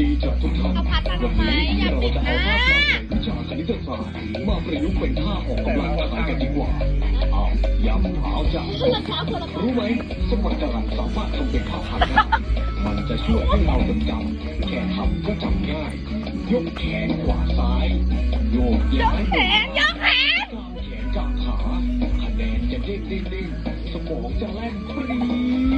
ดีจากทุกท่านเอาพัดมาทำไมอยาเราปิดจะหเอาน้าภาพวิชาคณิตศาสตร์มาประยุกต์เป็นท่าออกกำลังกายกันดีกว่าเอาย้ำเอาจ้ะรู้ไหมสมบัติการสามารถทำเป็นท่าทางได้มันจะช่วยให้เราจดจำแค่ทำก็จำง่าย ยกแขนขวาซ้าย โยกย้ากยแขนยกแขนกางแขนกางขาคะแนนจะเด้งเด้งเด้งสมองจะแล่นปรี๊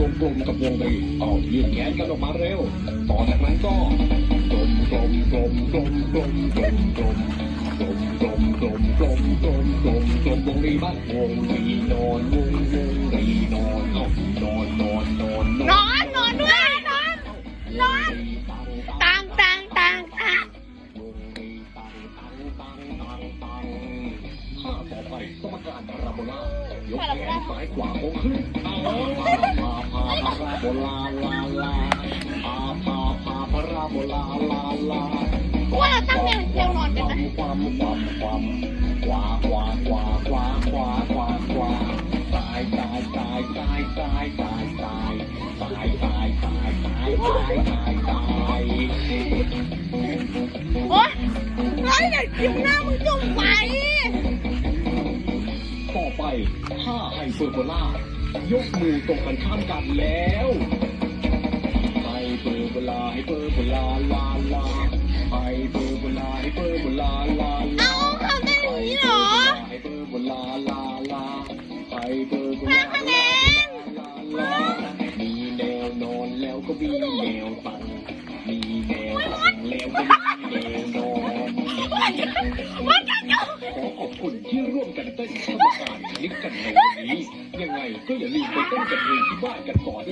กสมการวงกลมกับวงรีเอายืดแขนกันออกมาเร็ว ต่อจากนั้นก็กลมกลมกลมกลมกลมกลมกลมกลมกลมกลมกลมกลมกลมกลมวงรีบ้างวงรีนอนวงวงรีนอนเอานอนนอนนอนนอนนอนด้วยนอนนอนตังตังตังตังวงรีตังตังตังตังาต่อไปสมการพาราโบลายกแขนซ้ายขวาโค้งขึ้นเอาพาพาพาราโบลาลาลาพาพาพาพาราโบลาลาลาว่าเราตั้งแนวแนวนอนกันนะความความความขวาขวาขวาขวาขวาขวาขวาซ้ายซ้ายซ้ายซ้ายซ้ายซ้ายซ้ายซ้ายซ้ายซ้ายซ้ายซ้ายซ้ายซ้ายโอ๊ยร้อยอย่าจิ้มหน้ามึงจุ่มไป ท่าไฮเปอร์โบลายกมือตรงกันข้ามกันแล้วไฮเปอร์โบลาไฮเปอร์โบลาลาลาไฮเปอร์โบลาไฮเปอร์โบลาลาลาเอาทำได้อย่างนี้เหรอไฮเปอร์โบลาลาลาไฮเปอร์โบห้าลาคะแนนลาลามีแนวนอนแล้วก็มีแนวตั้งมีแนวตั้งแล้วก็มีแนวนอนมันจะจุ่มขอขอบคุณที่ร่วมกันเต้นสมการค ลิกกันในวันนี้ ยังไงก็อย่าลืมไปเต้นกันเองที่บ้านกันก่อนด้วย